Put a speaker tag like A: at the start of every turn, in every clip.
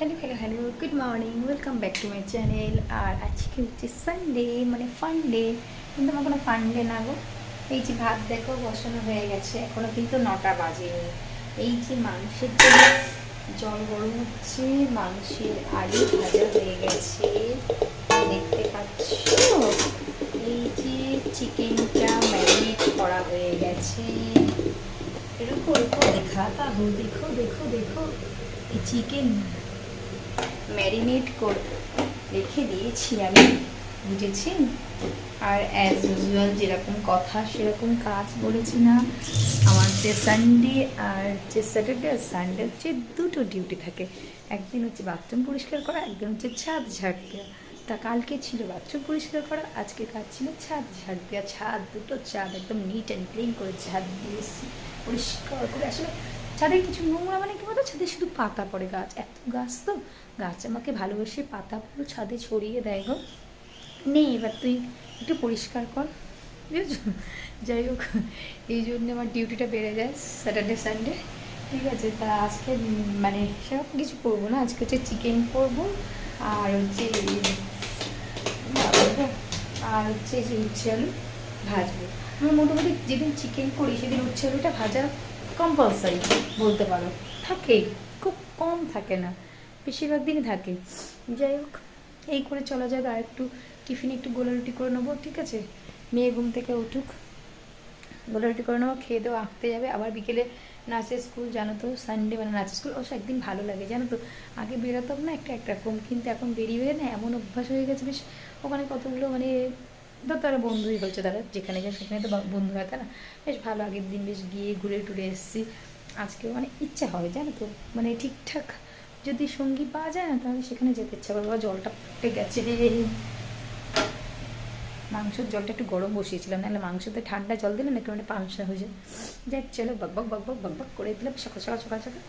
A: Hello hello hello good morning welcome back to my channel আর আজকে হচ্ছে Sunday মানে fun day কিন্তু আমার কোনো ফান ডে না গো। এই যে ভাত দেখো, বসানো হয়ে গেছে। এখনও কিন্তু নটা বাজেনি। এই যে মাংসের জন্য জল গরম হচ্ছে, মাংসের আলু ভাজা হয়ে গেছে। দেখতে পাচ্ছ? এই যে চিকেনটা ম্যারিনেট করা হয়ে গেছে। এরকম দেখা হো দেখো দেখো দেখো। এই চিকেন ম্যারিনেট করে, রেখে দিয়েছি আমি বুঝেছি আর অ্যাজ ইউজুয়াল যেরকম কথা সেরকম কাজ বলেছি না। আমার যে সানডে আর যে স্যাটারডে আর সানডে হচ্ছে দুটো ডিউটি থাকে। একদিন হচ্ছে বাথরুম পরিষ্কার করা, একদিন হচ্ছে ছাদ ঝাড় দেওয়া। তা কালকে ছিল বাথরুম পরিষ্কার করা, আজকে কাজ ছিল ছাদ ঝাড় দেওয়া। ছাদ দুটো, ছাদ একদম নিট অ্যান্ড ক্লিন করে ঝাড় দিয়েছি। পরিষ্কার করে, আসলে ছাদে কিছু নোংরা মানে কি বলতো? ছাদে শুধু পাতা পড়ে গাছ। এত গাছ তো। গাছ আমাকে ভালোবেসে পাতা পুরো ছাদে ছড়িয়ে দেয় গো। নেই এবার তুই একটু পরিষ্কার কর। বুঝেছ? যাই হোক, এই জন্য আমার ডিউটিটা বেড়ে যায় স্যাটারডে সানডে ঠিক আছে, তা আজকে মানে সেরকম কিছু করব না। আজকে হচ্ছে চিকেন করব, আর হচ্ছে আর হচ্ছে যে উচ্ছে আলু ভাজবো। আমার মোটামুটি যেদিন চিকেন করি, সেদিন উচ্ছে আলুটা ভাজা কম্পালসারি বলতে পারো। থাকে, খুব কম থাকে না, বেশিরভাগ দিনই থাকে। যাই হোক, এই করে চলা যাক, আর একটু টিফিনে একটু গোলা রুটি করে নেব, ঠিক আছে? মেয়ে ঘুম থেকে উঠুক গোলা রুটি করে নেব, খেয়ে দেবো, আঁকতে যাবে। আবার বিকেলে নাচের স্কুল, জানো তো সানডে মানে নাচের স্কুল, অবশ্য একদিন ভালো লাগে, জানো তো? আগে বেরোতাম না, একটা একরকম কিন্তু এখন বেরিয়ে না, এমন অভ্যাস হয়ে গেছে, বেশ। ওখানে কতগুলো মানে ধর তারা বন্ধুই হয়েছে তারা যেখানে যায় সেখানে তো বন্ধু হয় তারা বেশ ভালো, আগের দিন বেশ গিয়ে ঘুরে টুরে এসেছি। আজকেও মানে ইচ্ছা হবে, জানো তো? মানে ঠিকঠাক যদি সঙ্গী পাওয়া যায় না, তাহলে সেখানে যেতে ইচ্ছা করবে। বা জলটা ফুটে গেছে। মাংসের জলটা একটু গরম বসিয়েছিলাম, নাহলে মাংসতে ঠান্ডা জল দিলে না একটু মানে পাংসা হয়ে যায়। যাক চলো বক বক বক বক বক বক করে দিলাম সকাল সকাল সকাল সকাল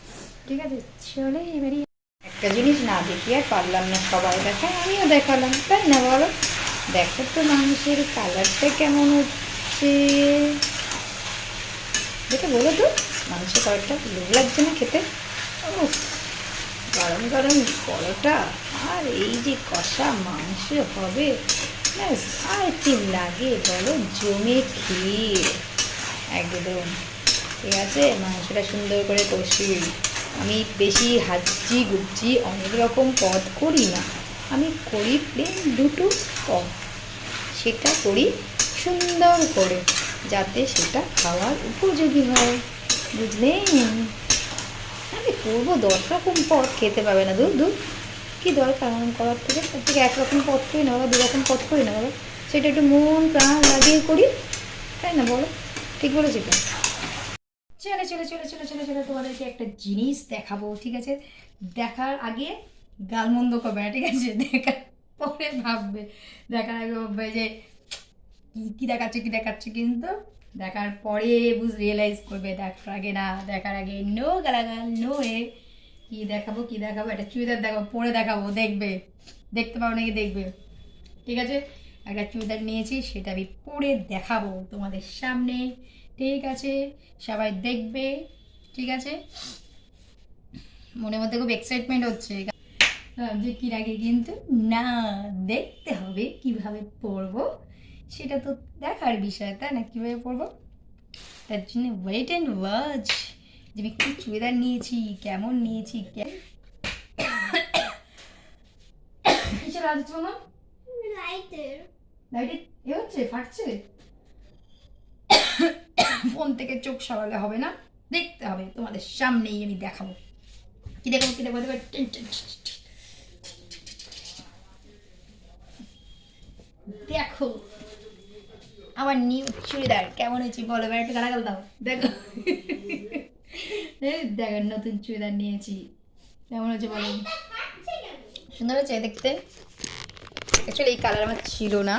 A: ঠিক আছে, চলে এবারে একটা জিনিস না দেখি আর পারলাম না সবাই। দেখায় আমিও দেখালাম। তাই না বলো? দেখো তো মাংসের কালারটা কেমন হচ্ছে। দেখে বলো তো মাংসের কালারটা লোভ লাগছে না খেতে? উফ, গরম গরম পরোটা আর এই যে কষা মাংস হবে ব্যাস আর কি লাগে বলো? জমে ক্ষীর একদম। ঠিক আছে মাংসটা সুন্দর করে কষি। আমি বেশি হাজি গুজ্জি অনেক রকম পদ করি না। আমি করি প্লেন দুটো পদ। সেটা করি সুন্দর করে, যাতে সেটা খাওয়ার উপযোগী হয়। বুঝলেন? আমি করব দশ রকম পদ, খেতে পাবে না দুধ দুধ। কী দরকার? এমন করার থেকে তার থেকে একরকম পথ করি না বাবা দু রকম পথ করি না বাবা। সেটা একটু মন, প্রাণ লাগিয়ে করি, তাই না বলো? ঠিক বলেছি তো? চলে চলে চলে চলে চলে চলে, তোমাদেরকে একটা জিনিস দেখাবো, ঠিক আছে? দেখার আগে গালমন্দ করবে না, ঠিক আছে? দেখার পরে ভাববে। দেখার আগে ভাববে যে, কি- দেখাচ্ছে, কি দেখাচ্ছে? কিন্তু দেখার পরে বুঝ রিয়েলাইজ করবে, দেখার আগে না, দেখার আগে নো গালাগাল নো এ কি দেখাবো কি দেখাবো? একটা চুড়িদার দেখাবো, পরে দেখাবো, দেখবে। দেখতে পাবো নাকি দেখবে? ঠিক আছে? একটা চুড়িদার নিয়েছি, সেটা আমি পরে দেখাবো তোমাদের সামনে। ঠিক আছে? সবাই দেখবে। ঠিক আছে? মনের মধ্যে খুব এক্সাইটমেন্ট হচ্ছে। আহ, যে কি আগে কিন্তু না দেখতে হবে কীভাবে পরবো সেটা তো দেখার বিষয় তাই না? কীভাবে পরবো তার জন্য ওয়েট অ্যান্ড ওয়াচ যে আমি কী চুড়িদার নিয়েছি কেমন নিয়েছি কিসের হচ্ছে মামা
B: লাইটের
A: লাইটে এ হচ্ছে? ফাটছে? ফোন থেকে চোখ সরালে হবে না। দেখতে হবে তোমাদের সামনেই আমি দেখাবো। কি দেখাবো কি দেখাবো? দেখাবো দেখো, আমার নিউ চুড়িদার। কেমন হয়েছে বলো? এবার একটু গালাগাল দাও। দেখো। দেখো, নতুন চুড়িদার নিয়েছি। কেমন হয়েছে বলো? সুন্দর হয়েছে দেখতে? অ্যাকচুয়ালি এই কালার আমার ছিল না।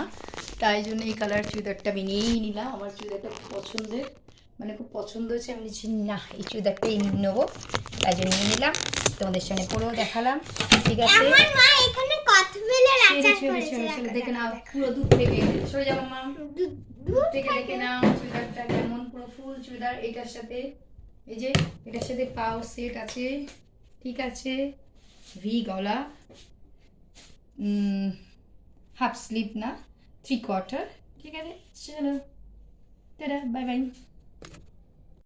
A: তাই জন্য এই কালার চুড়িদারটা আমি নিয়েই নিলাম। আমার চুড়িদারটা পছন্দের। মানে খুব পছন্দ হয়েছে আমি বলছি না এই চুড়িদারটাই নেব। তাই জন্য নিয়ে নিলাম। তোমাদের সামনে পরেও দেখালাম। ঠিক আছে?
B: দেখো,
A: নাও পুরো দূর থেকে। সরে যাব মা।
B: দূর-
A: দূর
B: দূর
A: থেকে
B: থেকে
A: দেখে নাও চুড়িদারটা কেমন পুরো ফুল চুড়িদার। এটার সাথে এই যে এটার সাথে পাও সেট আছে। ঠিক আছে? ভি গলা। হাফ স্লিপ না থ্রি কোয়ার্টার ঠিক আছে? চলো টাটা বাই বাই।